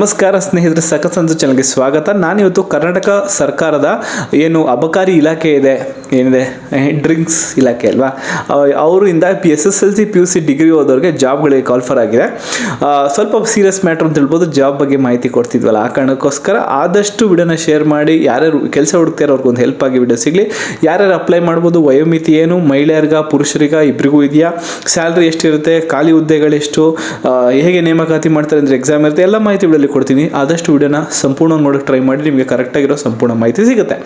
ನಮಸ್ಕಾರ ಸ್ನೇಹಿತರೆ ಸಂತು ಚಾನಲ್ಗೆ ಸ್ವಾಗತ. ನಾನಿವತ್ತು ಕರ್ನಾಟಕ ಸರ್ಕಾರದ ಏನು ಅಬಕಾರಿ ಇಲಾಖೆ ಇದೆ, ಏನಿದೆ ಡ್ರಿಂಕ್ಸ್ ಇಲಾಖೆ ಅಲ್ವಾ? ಅವರಿಂದ P S S L C P U C degree ಓದೋರಿಗೆ ಜಾಬ್ಗಳಿಗೆ ಕಾಲ್ಫರ್ ಆಗಿದೆ. ಸ್ವಲ್ಪ ಸೀರಿಯಸ್ ಮ್ಯಾಟ್ರ್ ಅಂತ ಹೇಳ್ಬೋದು ಜಾಬ್ ಬಗ್ಗೆ ಮಾಹಿತಿ ಕೊಡ್ತಿದ್ವಲ್ಲ, ಆ ಕಾರಣಕ್ಕೋಸ್ಕರ ಆದಷ್ಟು ವಿಡಿಯೋನ ಶೇರ್ ಮಾಡಿ, ಯಾರ್ಯಾರು ಕೆಲಸ ಹುಡುಕ್ತಾರೋ ಅವ್ರಿಗೊಂದು ಹೆಲ್ಪ್ ಆಗಿ ವಿಡಿಯೋ ಸಿಗಲಿ. ಯಾರ್ಯಾರು ಅಪ್ಲೈ ಮಾಡ್ಬೋದು, ವಯೋಮಿತಿ ಏನು, ಮಹಿಳೆಯರ್ಗ, ಪುರುಷರಿಗ ಇಬ್ಬರಿಗೂ ಇದೆಯಾ? ಸ್ಯಾಲ್ರಿ ಎಷ್ಟಿರುತ್ತೆ, ಖಾಲಿ ಹುದ್ದೆಗಳೆಷ್ಟು ಹೇಗೆ ನೇಮಕಾತಿ ಮಾಡ್ತಾರೆ ಅಂದರೆ ಎಕ್ಸಾಮ್ ಇರುತ್ತೆ, ಎಲ್ಲ ಮಾಹಿತಿ ವಿಡಿಯೋಲಿ ಕೊಡ್ತೀನಿ. ಆದಷ್ಟು ವಿಡಿಯೋನ ಸಂಪೂರ್ಣ ನೋಡೋಕ್ಕೆ ಟ್ರೈ ಮಾಡಿ, ನಿಮಗೆ ಕರೆಕ್ಟಾಗಿರೋ ಸಂಪೂರ್ಣ ಮಾಹಿತಿ ಸಿಗುತ್ತೆ.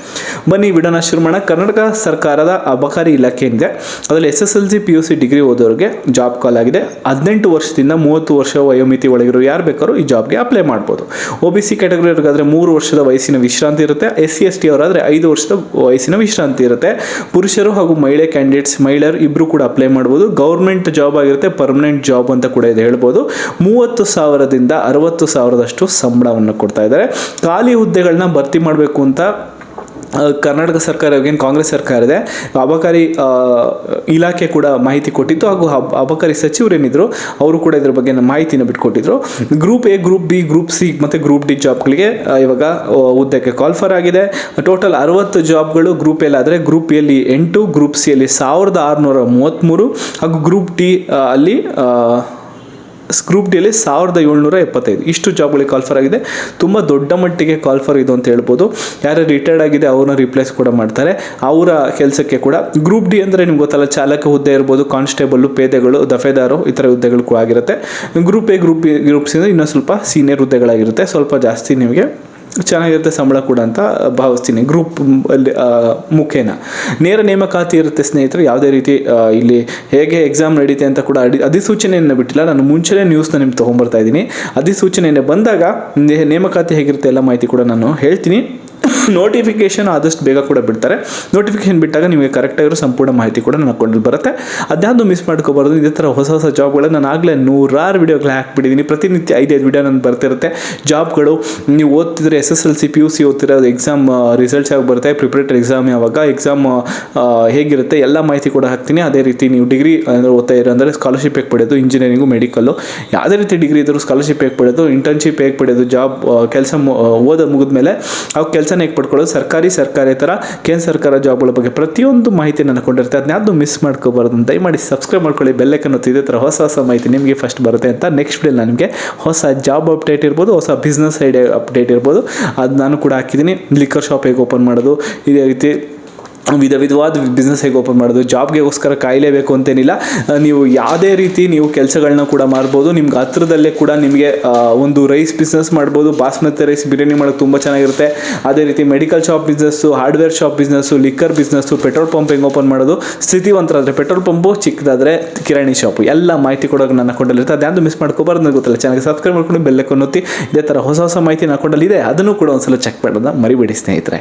ಬನ್ನಿ, ವಿಡಿಯೋನ ಶುರು ಮಾಡೋಣ. ಕರ್ನಾಟಕ ಸರ್ಕಾರದ ಅಬಕಾರಿ ಇಲಾಖೆ ಏನಿದೆ? ಅದರಲ್ಲಿ S S L C P U C degree ಓದೋರಿಗೆ job call ಆಗಿದೆ. ಹದಿನೆಂಟು ವರ್ಷದಿಂದ ಮೂವತ್ತು ವರ್ಷ ವಯೋಮಿತಿ ಒಳಗಿರೋ ಯಾರು ಬೇಕಾದ್ರೂ ಈ ಜಾಬ್ಗೆ ಅಪ್ಲೈ ಮಾಡ್ಬೋದು. ಒ ಬಿ ಸಿ ಕ್ಯಾಟಗರಿಯವರಿಗಾದ್ರೆ ಮೂರು ವರ್ಷದ ವಯಸ್ಸಿನ ವಿಶ್ರಾಂತಿ ಇರುತ್ತೆ. ಎಸ್ ಸಿ ಎಸ್ ಟಿ ಅವರಾದರೆ ಐದು ವರ್ಷದ ವಯಸ್ಸಿನ ವಿಶ್ರಾಂತಿ ಇರುತ್ತೆ. ಪುರುಷರು ಹಾಗೂ ಮಹಿಳೆ ಕ್ಯಾಂಡಿಡೇಟ್ಸ್ ಮಹಿಳೆಯರು ಇಬ್ಬರು ಕೂಡ ಅಪ್ಲೈ ಮಾಡ್ಬೋದು. ಗೌರ್ಮೆಂಟ್ ಜಾಬ್ ಆಗಿರುತ್ತೆ ಪರ್ಮನೆಂಟ್ ಜಾಬ್ ಅಂತ ಕೂಡ ಇದೆ ಹೇಳ್ಬೋದು. ಮೂವತ್ತು ಸಾವಿರದಿಂದ ಅರವತ್ತು ಸಾವಿರದಷ್ಟು ಸಂಬಳವನ್ನು ಕೊಡ್ತಾ ಇದ್ದಾರೆ. ಖಾಲಿ ಹುದ್ದೆಗಳನ್ನ ಭರ್ತಿ ಮಾಡಬೇಕು ಅಂತ ಕರ್ನಾಟಕ ಸರ್ಕಾರ ಏನು ಕಾಂಗ್ರೆಸ್ ಸರ್ಕಾರ ಇದೆ, ಅಬಕಾರಿ ಇಲಾಖೆ ಕೂಡ ಮಾಹಿತಿ ಕೊಟ್ಟಿತ್ತು ಹಾಗೂ ಅಬ- ಅಬಕಾರಿ ಸಚಿವರೇನಿದ್ರು, ಅವರು ಕೂಡ ಇದ್ರ ಬಗ್ಗೆ ಮಾಹಿತಿನ ಬಿಟ್ಕೊಟ್ಟಿದ್ರು. Group A, group B, group C ಮತ್ತು ಗ್ರೂಪ್ ಡಿ ಜಾಬ್ಗಳಿಗೆ ಇವಾಗ ಹುದ್ದೆಗೆ ಕಾಲ್ಫರ್ ಆಗಿದೆ. ಟೋಟಲ್ ಅರವತ್ತು ಜಾಬ್ಗಳು ಗ್ರೂಪ್ ಎಲ್ ಆದರೆ ಗ್ರೂಪ್ ಎಲ್ಲಿ ಎಂಟು, ಗ್ರೂಪ್ ಸಿ ಅಲ್ಲಿ ಸಾವಿರದ ಆರುನೂರ ಮೂವತ್ತ್ಮೂರು ಹಾಗೂ ಗ್ರೂಪ್ ಡಿ ಅಲ್ಲಿ ಗ್ರೂಪ್ ಡಿಯಲ್ಲಿ ಸಾವಿರದ ಏಳ್ನೂರ ಎಪ್ಪತ್ತೈದು. ಇಷ್ಟು ಜಾಬ್ಗಳಿಗೆ ಕಾಲ್ಫರ್ ಆಗಿದೆ. ತುಂಬ ದೊಡ್ಡ ಮಟ್ಟಿಗೆ ಕಾಲ್ಫರ್ ಇದು ಅಂತ ಹೇಳ್ಬೋದು. ಯಾರು ರಿಟೈರ್ಡ್ ಆಗಿದೆ, ಅವ್ರನ್ನ ರಿಪ್ಲೇಸ್ ಕೂಡ ಮಾಡ್ತಾರೆ. ಅವರ ಕೆಲಸಕ್ಕೆ ಕೂಡ. ಗ್ರೂಪ್ ಡಿ ಅಂದರೆ ನಿಮ್ಗೆ ಗೊತ್ತಲ್ಲ, ಚಾಲಕ ಹುದ್ದೆ ಇರ್ಬೋದು ಕಾನ್ಸ್ಟೇಬಲ್ ಪೇದೆಗಳು, ದಫೆದಾರು ಈ ಥರ ಹುದ್ದೆಗಳು ಕೂಡ ಆಗಿರುತ್ತೆ. ಗ್ರೂಪ್ ಎ ಗ್ರೂಪ್ ಬಿ ಗ್ರೂಪ್ಸಿಂದ ಇನ್ನೊಂದು ಇನ್ನೂ ಸ್ವಲ್ಪ ಸೀನಿಯರ್ ಹುದ್ದೆಗಳಾಗಿರುತ್ತೆ. ಸ್ವಲ್ಪ ಜಾಸ್ತಿ ನಿಮಗೆ ಚೆನ್ನಾಗಿರುತ್ತೆ ಸಂಬಳ ಕೂಡ ಅಂತ ಭಾವಿಸ್ತೀನಿ. ಗ್ರೂಪ್ ಅಲ್ಲಿ ಮುಖೇನ. ನೇರ ನೇಮಕಾತಿ ಇರುತ್ತೆ ಸ್ನೇಹಿತರು, ಯಾವುದೇ ರೀತಿ ಇಲ್ಲಿ ಹೇಗೆ ಎಕ್ಸಾಮ್ ನಡೀತೆ ಅಂತ ಕೂಡ ಅಡಿ, ಅಧಿಸೂಚನೆಯನ್ನು ಬಿಟ್ಟಿಲ್ಲ. ನಾನು ಮುಂಚೆನೇ ನ್ಯೂಸ್ನ ನಿಮ್ಗೆ ತೊಗೊಂಬರ್ತಾ ಇದ್ದೀನಿ. ಅಧಿಸೂಚನೆಯನ್ನು ಬಂದಾಗ ನೇಮಕಾತಿ ಹೇಗಿರುತ್ತೆ ಎಲ್ಲ ಮಾಹಿತಿ ಕೂಡ ನಾನು ಹೇಳ್ತೀನಿ. ನೋಟಿಫಿಕೇಶನ್ ಆದಷ್ಟು ಬೇಗ ಕೂಡ ಬಿಡ್ತಾರೆ. ನೋಟಿಫಿಕೇಶನ್ ಬಿಟ್ಟಾಗ ನಿಮಗೆ ಕರೆಕ್ಟಾಗಿರೋ ಸಂಪೂರ್ಣ ಮಾಹಿತಿ ಕೂಡ ನನ್ನ ಅಕೌಂಟಲ್ಲಿ ಬರುತ್ತೆ. ಅದ್ಯಾವುದು ಮಿಸ್ ಮಾಡ್ಕೋಬಾರ್ದು, ಇದೇ ಥರ ಹೊಸ ಹೊಸ ಜಾಬ್ಗಳನ್ನ ನಾನು ಆಗಲೇ ನೂರಾರು ವೀಡಿಯೋಗಳು ಹಾಕ್ಬಿಟ್ಟಿದ್ದೀನಿ ಪ್ರತಿನಿತ್ಯ ಐದೈದು ವೀಡಿಯೋ ನಾನು ಬರ್ತಿರುತ್ತೆ. ಜಾಬ್ಗಳು ನೀವು ಓದ್ತಿದ್ರೆ S S L C P U C ಓದ್ತಿರೋದು exam results ಯಾವಾಗ ಬರುತ್ತೆ ಪ್ರಿಪ್ರೇಟರಿ ಎಕ್ಸಾಮ್ ಯಾವಾಗ ಎಕ್ಸಾಮ್ ಹೇಗಿರುತ್ತೆ, ಎಲ್ಲ ಮಾಹಿತಿ ಕೂಡ ಹಾಕ್ತೀನಿ. ಅದೇ ರೀತಿ ನೀವು ಡಿಗ್ರಿ ಅಂದರೆ ಓದ್ತಾ ಇರೋ ಅಂದರೆ ಸ್ಕಾಲರ್ಶಿಪ್ ಹೇಗೆ ಪಡೆಯೋದು ಇಂಜಿನಿಯರಿಂಗು ಮೆಡಿಕಲ್ಲು ಯಾವುದೇ ರೀತಿ ಡಿಗ್ರಿ ಇದ್ದರೂ ಸ್ಕಾಲರ್ಶಿಪ್ ಹೇಗೆ ಪಡೆಯೋದು ಇಂಟರ್ನ್ಶಿಪ್ ಹೇಗೆ ಪಡೆಯೋದು ಜಾಬ್ ಕೆಲಸ ಓದ ಮುಗಿದ್ಮೇಲೆ ಅವು ಕೆಲಸನ ಹೇಗೆ ಪಡ್ಕೊಳ್ಳೋದು ಸರ್ಕಾರಿ ಸರ್ಕಾರಿ ಥರ ಕೇಂದ್ರ ಸರ್ಕಾರ ಜಾಬ್ಗಳ ಬಗ್ಗೆ ಪ್ರತಿಯೊಂದು ಮಾಹಿತಿ ನಾನು ಕೊಂಡಿರ್ತೆ ಅದನ್ನ ಮಿಸ್ ಮಾಡ್ಕೋಬಾರ್ದು ದಯಮಾಡಿ ಸಬ್ಸ್ಕ್ರೈಬ್ ಮಾಡ್ಕೊಳ್ಳಿ. ಬೆಲ್ಲೈಕನ್ ಇದೇ ಥರ ಹೊಸ ಹೊಸ ಮಾಹಿತಿ ನಿಮಗೆ ಫಸ್ಟ್ ಬರುತ್ತೆ ಅಂತ ನೆಕ್ಸ್ಟ್ ಡೇ ನಿಮಗೆ ಹೊಸ ಜಾಬ್ ಅಪ್ಡೇಟ್ ಇರ್ಬೋದು, ಹೊಸ ಬಿಸ್ನೆಸ್ ಐಡಿಯಾ ಅಪ್ಡೇಟ್ ಇರ್ಬೋದು. ಅದು ನಾನು ಕೂಡ ಹಾಕಿದ್ದೀನಿ. ಲಿಕ್ಕರ್ ಶಾಪ್ ಹೇಗೆ ಓಪನ್ ಮಾಡೋದು, ಇದೇ ರೀತಿ ವಿಧ ವಿಧವಾದ ಬಿಸ್ನೆಸ್ ಹೇಗೆ ಓಪನ್ ಮಾಡೋದು ಜಾಬ್ಗೆಗೋಸ್ಕರ ಕಾಯಲೇಬೇಕು ಅಂತೇನಿಲ್ಲ. ನೀವು ಯಾವುದೇ ರೀತಿ ನೀವು ಕೆಲಸಗಳನ್ನ ಕೂಡ ಮಾಡ್ಬೋದು. ನಿಮ್ಗೆ ಹತ್ರದಲ್ಲೇ ಕೂಡ ನಿಮಗೆ ಒಂದು ರೈಸ್ ಬಿಸ್ನೆಸ್ ಮಾಡ್ಬೋದು. ಬಾಸ್ಮತಿ ರೈಸ್ ಬಿರಿಯಾನಿ ಮಾಡೋಕ್ಕೆ ತುಂಬ ಚೆನ್ನಾಗಿರುತ್ತೆ. ಅದೇ ರೀತಿ medical shop business hardware shop business liquor business petrol pump ಹೆಂಗೆ ಓಪನ್ ಮಾಡೋದು? ಸ್ಥಿತಿವಂತರಾದರೆ ಪೆಟ್ರೋಲ್ ಪಂಪು ಚಿಕ್ಕದಾದರೆ ಕಿರಾಣಿ ಶಾಪು ಎಲ್ಲ ಮಾಹಿತಿ ಕೊಡೋಕೆ ನನ್ನ ಅಕೌಂಟಲ್ಲಿರುತ್ತೆ ಅದ್ಯಾಂದು ಮಿಸ್ ಮಾಡ್ಕೋಬಾರ್ದು ನನಗೆ ಗೊತ್ತಿಲ್ಲ. ಚೆನ್ನಾಗಿ ಸಬ್ಸ್ಕ್ರೈಬ್ ಮಾಡ್ಕೊಂಡು ಬೆಲ್ಲಕ್ಕೆ ಒತ್ತಿ, ಇದೇ ಥರ ಹೊಸ ಹೊಸ ಮಾಹಿತಿ ನನ್ನ ಅಕೌಂಟಲ್ಲಿ ಇದೆ. ಅದನ್ನು ಕೂಡ ಒಂದ್ಸಲ ಚೆಕ್ ಮಾಡೋದನ್ನ ಮರಿಬೇಡಿ ಸ್ನೇಹಿತರೆ.